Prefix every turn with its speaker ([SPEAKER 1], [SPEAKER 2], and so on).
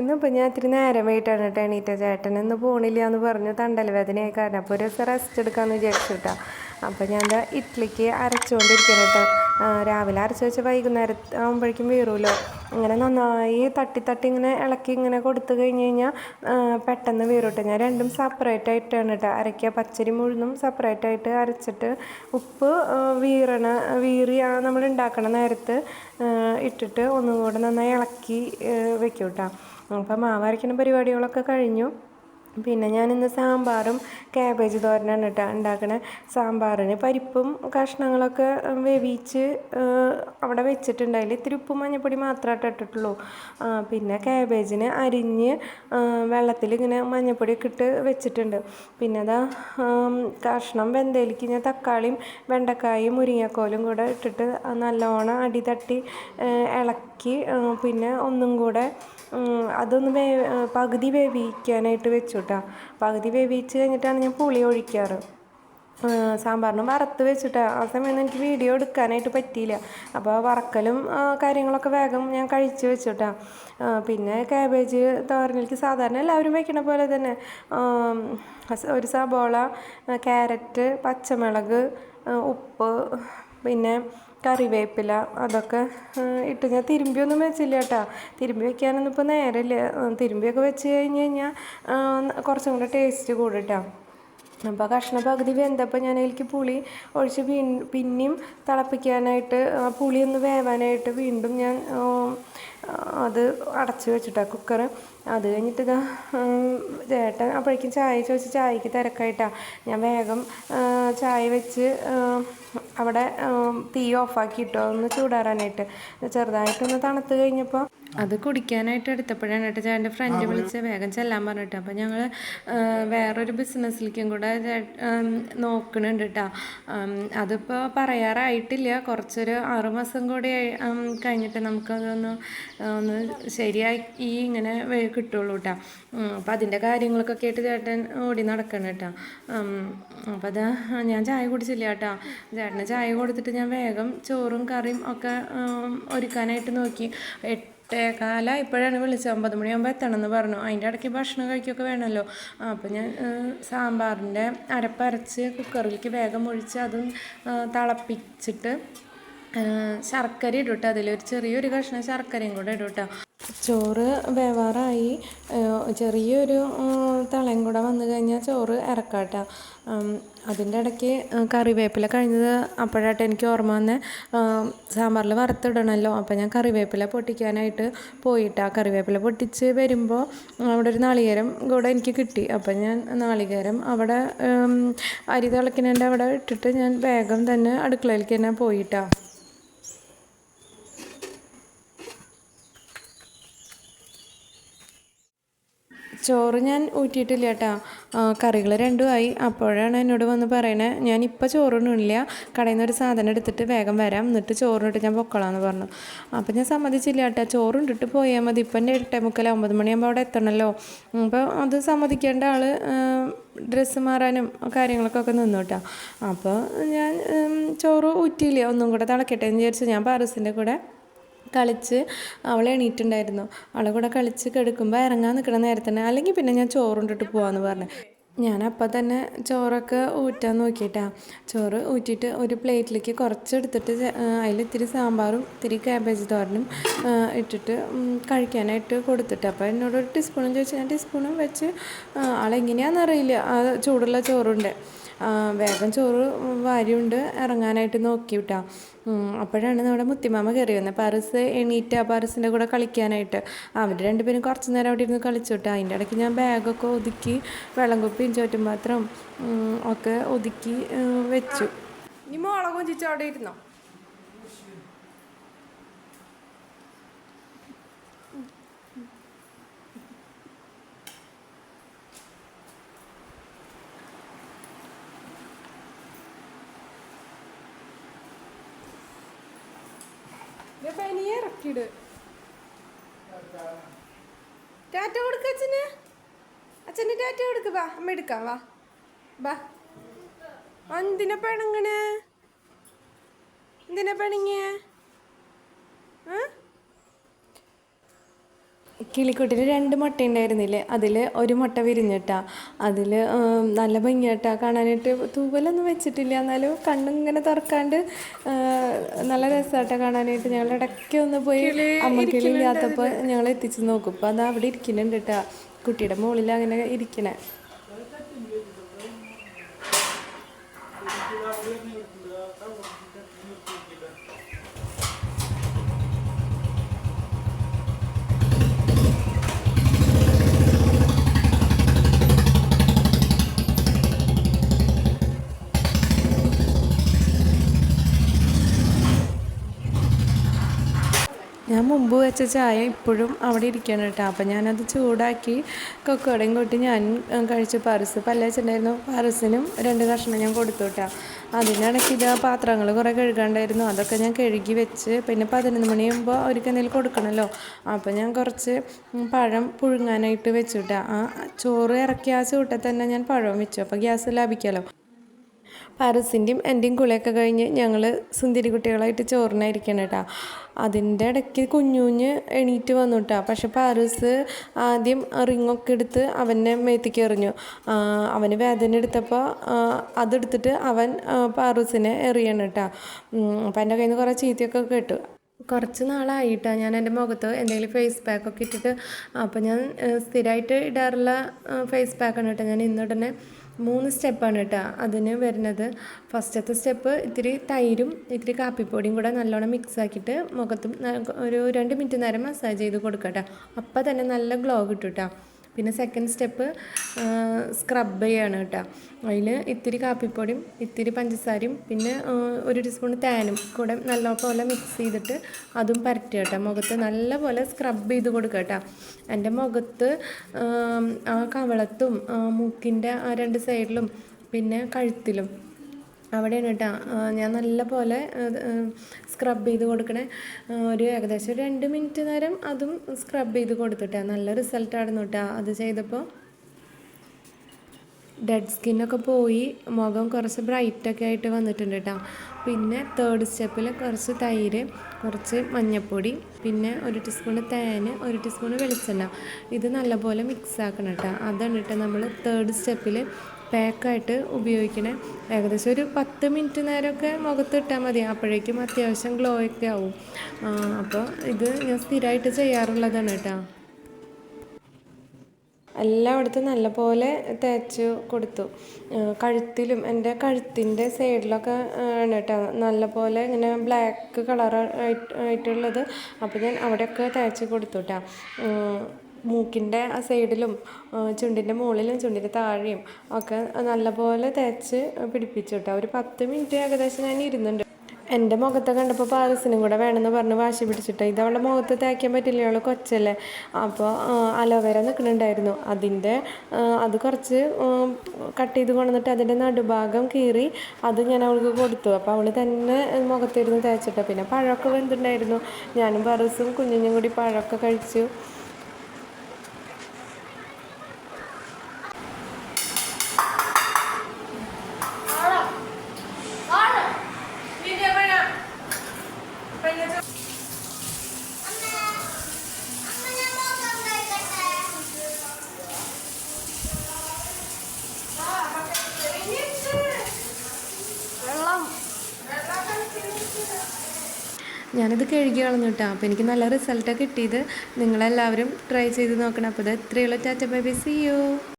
[SPEAKER 1] ഇന്നിപ്പോൾ ഞാൻ ഇത്തിരി നേരം വൈകിട്ടാണ് കേട്ടോ എണീറ്റ ചേട്ടൻ ഇന്ന് പോണില്ല എന്ന് പറഞ്ഞു. തണ്ടൽ വേദനയായി കാരണം. അപ്പോൾ ഒരു ദിവസം റെസ്റ്റ് എടുക്കാമെന്ന് വിചാരിച്ചു കേട്ടോ അപ്പോൾ ഞാൻ എന്താ ഇഡ്ഡലിക്ക് അരച്ചുകൊണ്ടിരിക്കണം കേട്ടോ രാവിലെ അരച്ച് വെച്ച് വൈകുന്നേരം ആകുമ്പോഴേക്കും വീറുമല്ലോ ഇങ്ങനെ നന്നായി തട്ടി തട്ടി ഇങ്ങനെ ഇളക്കി ഇങ്ങനെ കൊടുത്തു കഴിഞ്ഞ് കഴിഞ്ഞാൽ പെട്ടെന്ന് വീറും ഞാൻ രണ്ടും സെപ്പറേറ്റ് ആയിട്ടാണ് കേട്ടോ അരയ്ക്കുക പച്ചരി മുഴുന്നും സെപ്പറേറ്റ് ആയിട്ട് അരച്ചിട്ട് ഉപ്പ് വീറണ വീറി ആ നമ്മൾ ഉണ്ടാക്കണ നേരത്ത് ഇട്ടിട്ട് ഒന്നും കൂടെ നന്നായി ഇളക്കി വെക്കും കേട്ടോ അപ്പം മാവരയ്ക്കുന്ന പരിപാടികളൊക്കെ കഴിഞ്ഞു. പിന്നെ ഞാനിന്ന് സാമ്പാറും ക്യാബേജ് തോരനാണ് കേട്ടോ ഉണ്ടാക്കണേ. സാമ്പാറിന് പരിപ്പും കഷ്ണങ്ങളൊക്കെ വേവിച്ച് അവിടെ വെച്ചിട്ടുണ്ടായില്ല ഇത്തിരി ഉപ്പും മഞ്ഞപ്പൊടി മാത്രമായിട്ട് ഇട്ടിട്ടുള്ളൂ. പിന്നെ ക്യാബേജിന് അരിഞ്ഞ് വെള്ളത്തിൽ ഇങ്ങനെ മഞ്ഞപ്പൊടിയൊക്കെ ഇട്ട് വെച്ചിട്ടുണ്ട്. പിന്നെ അതാ കഷ്ണം വെന്തയിലേക്ക് ഞാൻ തക്കാളിയും വെണ്ടക്കായും മുരിങ്ങക്കോലും കൂടെ ഇട്ടിട്ട് നല്ലോണം അടി തട്ടി ഇളക്കി പിന്നെ ഒന്നും കൂടെ അതൊന്ന് വേ പകുതി വേവിക്കാനായിട്ട് വെച്ചു കേട്ടോ പകുതി വേവിച്ച് കഴിഞ്ഞിട്ടാണ് ഞാൻ പുളി ഒഴിക്കാറ്. സാമ്പാറിന് വറുത്ത് വെച്ചിട്ട്. ആ സമയം എനിക്ക് വീഡിയോ എടുക്കാനായിട്ട് പറ്റിയില്ല. അപ്പോൾ വറക്കലും കാര്യങ്ങളൊക്കെ വേഗം ഞാൻ കഴിച്ച് വെച്ചിട്ടാ. പിന്നെ ക്യാബേജ് തോരനിലേക്ക് സാധാരണ എല്ലാവരും വയ്ക്കണ പോലെ തന്നെ ഒരു സബോള ക്യാരറ്റ് പച്ചമുളക് ഉപ്പ് പിന്നെ കറിവേപ്പില അതൊക്കെ ഇട്ട് ഞാൻ തിരുമ്പിയൊന്നും വെച്ചില്ല കേട്ടോ. തിരുമ്പി വെക്കാനൊന്നും ഇപ്പോൾ നേരമില്ല. തിരുമ്പിയൊക്കെ വെച്ച് കഴിഞ്ഞ് കഴിഞ്ഞാൽ കുറച്ചും കൂടെ ടേസ്റ്റ് കൂടും കേട്ടോ അപ്പോൾ കഷ്ണ പകുതി വെന്തപ്പോൾ ഞാൻ അതിലേക്ക് പുളി ഒഴിച്ച് വീ പിന്നെയും തിളപ്പിക്കാനായിട്ട് പുളി ഒന്ന് വേവാനായിട്ട് വീണ്ടും ഞാൻ അത് അടച്ച് വെച്ചിട്ടാണ് കുക്കർ അത് കഴിഞ്ഞിട്ട് ഇതാ ചേട്ടൻ അപ്പോഴേക്കും ചായ ചോദിച്ച് ചായക്ക് തിരക്കായിട്ടാണ് ഞാൻ വേഗം ചായ വെച്ച് അവിടെ തീ ഓഫാക്കിയിട്ടോ ഒന്ന് ചൂടാറാനായിട്ട്. ചെറുതായിട്ടൊന്ന് തണുത്ത് കഴിഞ്ഞപ്പോൾ അത് കുടിക്കാനായിട്ട് എടുത്തപ്പോഴാണ് കേട്ടോ ചേട്ടന്റെ ഫ്രണ്ട് വിളിച്ച് വേഗം ചെല്ലാൻ പറഞ്ഞിട്ട്. അപ്പോൾ ഞങ്ങൾ വേറൊരു ബിസിനസ്സിലേക്കും കൂടെ നോക്കണുണ്ട് കേട്ടോ അതിപ്പോൾ പറയാറായിട്ടില്ല. കുറച്ചൊരു ആറുമാസം കൂടി കഴിഞ്ഞിട്ട് നമുക്കതൊന്ന് ഒന്ന് ശരിയാക്കി ഇങ്ങനെ കിട്ടുള്ളൂ കേട്ടോ അപ്പോൾ അതിന്റെ കാര്യങ്ങളൊക്കെ ആയിട്ട് ചേട്ടൻ ഓടി നടക്കണം കേട്ടോ അപ്പോൾ അതാ ഞാൻ ചായ കുടിച്ചില്ല കേട്ടോ ചേട്ടന് ചായ കൊടുത്തിട്ട് ഞാൻ വേഗം ചോറും കറിയും ഒക്കെ ഒരുക്കാനായിട്ട് നോക്കി. എട്ടേകാല ഇപ്പോഴാണ് വിളിച്ചത്. ഒമ്പത് മണിയാകുമ്പോൾ എത്തണം എന്ന് പറഞ്ഞു. അതിന്റെ ഇടയ്ക്ക് ഭക്ഷണം കഴിക്കുകയൊക്കെ വേണമല്ലോ അപ്പോൾ ഞാൻ സാമ്പാറിന്റെ അരപ്പരച്ച് കുക്കറിലേക്ക് വേഗം ഒഴിച്ച് അതും തിളപ്പിച്ചിട്ട് ശർക്കര ഇടും അതിലൊരു ചെറിയൊരു കഷ്ണം ശർക്കരയും കൂടെ ഇടും ചോറ് വേവാറായി. ചെറിയൊരു തളയും കൂടെ വന്നു കഴിഞ്ഞാൽ ചോറ് ഇറക്കാട്ട. അതിന്റെ ഇടയ്ക്ക് കറിവേപ്പില കഴിഞ്ഞത് അപ്പോഴായിട്ട് എനിക്ക് ഓർമ്മ വന്നേ. സാമ്പാറിൽ വറുത്തിടണമല്ലോ അപ്പോൾ ഞാൻ കറിവേപ്പില പൊട്ടിക്കാനായിട്ട് പോയിട്ട്. ആ കറിവേപ്പില പൊട്ടിച്ച് വരുമ്പോൾ അവിടെ ഒരു നാളികേരം കൂടെ എനിക്ക് കിട്ടി. അപ്പം ഞാൻ നാളികേരം അവിടെ അരി തിളയ്ക്കുന്നതിന്റെ അവിടെ ഇട്ടിട്ട് ഞാൻ വേഗം തന്നെ അടുക്കളയിലേക്ക് തന്നെ പോയിട്ടാ. ചോറ് ഞാൻ ഊറ്റിയിട്ടില്ല കേട്ടോ. കറികൾ ആയി. അപ്പോഴാണ് എന്നോട് വന്ന് പറയണേ ഞാൻ ഇപ്പോൾ ചോറിനില്ല കടയിൽ നിന്ന് ഒരു സാധനം എടുത്തിട്ട് വേഗം വരാം. എന്നിട്ട് ചോറിനിട്ട് ഞാൻ പൊക്കളാന്ന് പറഞ്ഞു. അപ്പോൾ ഞാൻ സമ്മതിച്ചില്ല കേട്ടോ. ചോറുണ്ടിട്ട് പോയാൽ മതി. ഇപ്പം എന്റെ എട്ടേ മുക്കൽ ഒമ്പത് മണിയാകുമ്പോൾ അവിടെ എത്തണമല്ലോ അപ്പോൾ അത് സമ്മതിക്കേണ്ട ആൾ ഡ്രസ്സ് മാറാനും കാര്യങ്ങളൊക്കെ നിന്നു കേട്ടോ. അപ്പോൾ ഞാൻ ചോറ് ഊറ്റിയില്ല. ഒന്നും കൂടെ തിളക്കട്ടെ എന്ന് വിചാരിച്ചു ഞാൻ പാറസിന്റെ കൂടെ കളിച്ച് അവൾ എണീറ്റുണ്ടായിരുന്നു. അവളെ കൂടെ കളിച്ച് കിടക്കുമ്പോൾ ഇറങ്ങാൻ നിൽക്കണ നേരത്തന്നെ അല്ലെങ്കിൽ പിന്നെ ഞാൻ ചോറുണ്ടിട്ട് പോവാന്ന് പറഞ്ഞു. അപ്പം തന്നെ ചോറൊക്കെ ഊറ്റാൻ നോക്കിയിട്ടാ ചോറ് ഊറ്റിയിട്ട് ഒരു പ്ലേറ്റിലേക്ക് കുറച്ചെടുത്തിട്ട് അതിൽ ഇത്തിരി സാമ്പാറും ഇത്തിരി ക്യാബേജ് തോരനും ഇട്ടിട്ട് കഴിക്കാനായിട്ട് കൊടുത്തിട്ട്. അപ്പോൾ എന്നോട് ഒരു ടീസ്പൂണും ചോദിച്ചു. ഞാൻ ടീസ്പൂണും വെച്ച് ആളെങ്ങനെയാണെന്നറിയില്ല ആ ചൂടുള്ള ചോറുണ്ട്. വേഗം ചോറ് വാരിയുണ്ട്. ഇറങ്ങാനായിട്ട് നോക്കി വിട്ടാ അപ്പോഴാണ് നമ്മുടെ മുത്തിമാമ കയറി വന്നത് പാറസ് എണീറ്റ് ആ കൂടെ കളിക്കാനായിട്ട്. അവർ രണ്ടുപേരും കുറച്ച് നേരം അവിടെ ഇരുന്ന് കളിച്ചു വിട്ടാ അതിന്റെ ഇടയ്ക്ക് ഞാൻ ബാഗൊക്കെ ഒതുക്കി വെള്ളം കുപ്പിയും ചോറ്റും പാത്രം ഒക്കെ ഒതുക്കി വെച്ചു. ഇനി മോളെ കൊഞ്ചിച്ച് അവിടെ ഇരുന്നോ? പനി ഇറക്കിട് ടാറ്റ കൊടുക്ക അച്ഛന്. അച്ഛന് ടാറ്റ കൊടുക്ക്. വാ അമ്മ എടുക്കാം വാ. വാ. എന്തിനാ പിണങ്ങണേ? എന്തിനാ പിണങ്ങിയേ? കിളിക്കുട്ടിന് രണ്ട് മുട്ട ഉണ്ടായിരുന്നില്ലേ അതിൽ ഒരു മുട്ട വിരിഞ്ഞിട്ട. അതിൽ നല്ല ഭംഗിയായിട്ട കാണാനായിട്ട് തൂവലൊന്നും വെച്ചിട്ടില്ല. എന്നാലും കണ്ണിങ്ങനെ തുറക്കാണ്ട് നല്ല രസമായിട്ടാ കാണാനായിട്ട്. ഞങ്ങൾ ഇടയ്ക്ക് ഒന്ന് പോയി അമ്മക്കിളി ഇല്ലാത്തപ്പോൾ ഞങ്ങൾ എത്തിച്ച് നോക്കും. അപ്പോൾ അത് അവിടെ ഇരിക്കുന്നുണ്ട് കേട്ടാ കുട്ടിയുടെ മുകളിൽ അങ്ങനെ ഇരിക്കണേ. ഞാൻ മുമ്പ് വെച്ച ചായ ഇപ്പോഴും അവിടെ ഇരിക്കണം കേട്ടോ. അപ്പം ഞാനത് ചൂടാക്കി കൊക്കോടയും കൂട്ടി ഞാൻ കഴിച്ചു പരസ് പല്ല വെച്ചിട്ടുണ്ടായിരുന്നു? പരസിനും രണ്ട് കഷ്ണം ഞാൻ കൊടുത്തു കേട്ടോ. അതിനിടയ്ക്ക് ഇത് പാത്രങ്ങൾ കുറേ കഴുകണ്ടായിരുന്നു. അതൊക്കെ ഞാൻ കഴുകി വെച്ച് പിന്നെ പതിനൊന്ന് മണിയാകുമ്പോൾ അവർക്ക് എന്തെങ്കിലും കൊടുക്കണമല്ലോ. അപ്പം ഞാൻ കുറച്ച് പഴം പുഴുങ്ങാനായിട്ട് വെച്ചു കേട്ടോ. ആ ചോറ് ഇറക്കിയ ആ ചൂട്ടിൽ തന്നെ ഞാൻ പഴം വെച്ചു. അപ്പോൾ ഗ്യാസ് ലാഭിക്കാമല്ലോ. പാരസിന്റെയും എന്റെയും കുളിയൊക്കെ കഴിഞ്ഞ് ഞങ്ങൾ സുന്ദരി കുട്ടികളായിട്ട് ചോറിനായിരിക്കണം കേട്ടോ. അതിന്റെ ഇടയ്ക്ക് കുഞ്ഞുഞ്ഞ് എണീറ്റ് വന്നു കേട്ടോ. പക്ഷെ പാരസ് ആദ്യം റിങ്ങൊക്കെ എടുത്ത് അവനെ മേത്തേക്ക് എറിഞ്ഞു. അവന് വേദന എടുത്തപ്പോൾ അതെടുത്തിട്ട് അവൻ പാറൂസിനെ എറിയണം കേട്ടോ. അപ്പം എന്റെ കയ്യിൽ നിന്ന് കുറേ ചീത്തയൊക്കെ കേട്ടു. കുറച്ച് നാളായിട്ടാണ് ഞാൻ എന്റെ മുഖത്ത് എന്തെങ്കിലും ഫേസ് പാക്കൊക്കെ ഇട്ടിട്ട്. അപ്പോൾ ഞാൻ സ്ഥിരമായിട്ട് ഇടാറുള്ള ഫേസ് പാക്കാണ് കേട്ടോ ഞാൻ ഇന്നുടനെ മൂന്ന് സ്റ്റെപ്പാണ് കേട്ടോ അതിന് വരുന്നത്. ഫസ്റ്റത്തെ സ്റ്റെപ്പ് ഇത്തിരി തൈരും ഇത്തിരി കാപ്പിപ്പൊടിയും കൂടെ നല്ലോണം മിക്സ് ആക്കിയിട്ട് മുഖത്തും ഒരു രണ്ട് മിനിറ്റ് നേരം മസാജ് ചെയ്ത് കൊടുക്കുക കേട്ടോ. അപ്പോൾ തന്നെ നല്ല ഗ്ലോ കിട്ടും കേട്ടോ. പിന്നെ സെക്കൻഡ് സ്റ്റെപ്പ് സ്ക്രബ് ചെയ്യാണ് കേട്ടോ. അതിൽ ഇത്തിരി കാപ്പിപ്പൊടിയും ഇത്തിരി പഞ്ചസാരയും പിന്നെ ഒരു ടീസ്പൂൺ തേനും കൂടെ നല്ലപോലെ മിക്സ് ചെയ്തിട്ട് അതും പരറ്റുക കേട്ടോ. മുഖത്ത് നല്ലപോലെ സ്ക്രബ് ചെയ്ത് കൊടുക്കുക കേട്ടോ. എന്റെ മുഖത്ത് ആ കവളത്തും മൂക്കിന്റെ ആ രണ്ട് സൈഡിലും പിന്നെ കഴുത്തിലും അവിടെയാണ് കേട്ടോ. ഞാൻ നല്ല പോലെ സ്ക്രബ് ചെയ്ത് കൊടുക്കണേ. ഒരു ഏകദേശം രണ്ട് മിനിറ്റ് നേരം അതും സ്ക്രബ് ചെയ്ത് കൊടുത്തിട്ടാ. നല്ല റിസൾട്ടായിരുന്നു കേട്ടോ. അത് ചെയ്തപ്പോൾ ഡെഡ് സ്കിന്നൊക്കെ പോയി. മുഖം കുറച്ച് ബ്രൈറ്റൊക്കെ ആയിട്ട് വന്നിട്ടുണ്ട് കേട്ടോ. പിന്നെ തേർഡ് സ്റ്റെപ്പിൽ കുറച്ച് തൈര് കുറച്ച് മഞ്ഞൾപ്പൊടി പിന്നെ ഒരു ടീസ്പൂൺ തേൻ ഒരു ടീസ്പൂൺ വെളിച്ചെണ്ണ. ഇത് നല്ലപോലെ മിക്സ് ആക്കണം കേട്ടോ. അതാണ് കേട്ടോ നമ്മൾ തേർഡ് സ്റ്റെപ്പിൽ പാക്കായിട്ട് ഉപയോഗിക്കണേ. ഏകദേശം ഒരു പത്ത് മിനിറ്റ് നേരമൊക്കെ മുഖത്ത് ഇട്ടാൽ മതി. അപ്പോഴേക്കും അത്യാവശ്യം ഗ്ലോ ഒക്കെ ആവും അപ്പോൾ ഇത് ഞാൻ സ്ഥിരമായിട്ട് ചെയ്യാറുള്ളതാണ് കേട്ടോ. എല്ലായിടത്തും നല്ലപോലെ തേച്ച് കൊടുത്തു. കഴുത്തിലും എന്റെ കഴുത്തിന്റെ സൈഡിലൊക്കെ ആണ് കേട്ടോ. നല്ലപോലെ ഇങ്ങനെ ബ്ലാക്ക് കളർ ആയിട്ടുള്ളത്. അപ്പോൾ ഞാൻ അവിടെയൊക്കെ തേച്ച് കൊടുത്തു കേട്ടോ. മൂക്കിന്റെ ആ സൈഡിലും ചുണ്ടിന്റെ മുകളിലും ചുണ്ടിന്റെ താഴെയും ഒക്കെ നല്ലപോലെ തേച്ച് പിടിപ്പിച്ചു കേട്ടോ. ഒരു പത്ത് മിനിറ്റ് ഏകദേശം ഞാൻ ഇരുന്നുണ്ട്. എന്റെ മുഖത്തെ കണ്ടപ്പോൾ പാരസിനും കൂടെ വേണമെന്ന് പറഞ്ഞ് വാശി പിടിച്ചിട്ട് ഇത് അവളുടെ മുഖത്ത് തേക്കാൻ പറ്റില്ല അവൾ കൊച്ചല്ലേ. അപ്പോൾ അലോവേര നിൽക്കുന്നുണ്ടായിരുന്നു. അതിന്റെ അത് കുറച്ച് കട്ട് ചെയ്ത് കൊണ്ടുവന്നിട്ട് അതിന്റെ നടുഭാഗം കീറി അത് ഞാൻ അവൾക്ക് കൊടുത്തു. അപ്പോൾ അവൾ തന്നെ മുഖത്തിരുന്ന് തേച്ചിട്ട് പിന്നെ പഴമൊക്കെ വെന്തുണ്ടായിരുന്നു. ഞാനും പറസും കുഞ്ഞിനും കൂടി പഴമൊക്കെ കഴിച്ചു. ഞാനിത് കഴുകി കളഞ്ഞു കേട്ടോ. അപ്പോൾ എനിക്ക് നല്ല റിസൾട്ടാണ് കിട്ടിയത്. നിങ്ങളെല്ലാവരും ട്രൈ ചെയ്ത് നോക്കണം. അപ്പോൾ ഇത് ഇത്രയുള്ള. Tata bye bye. See you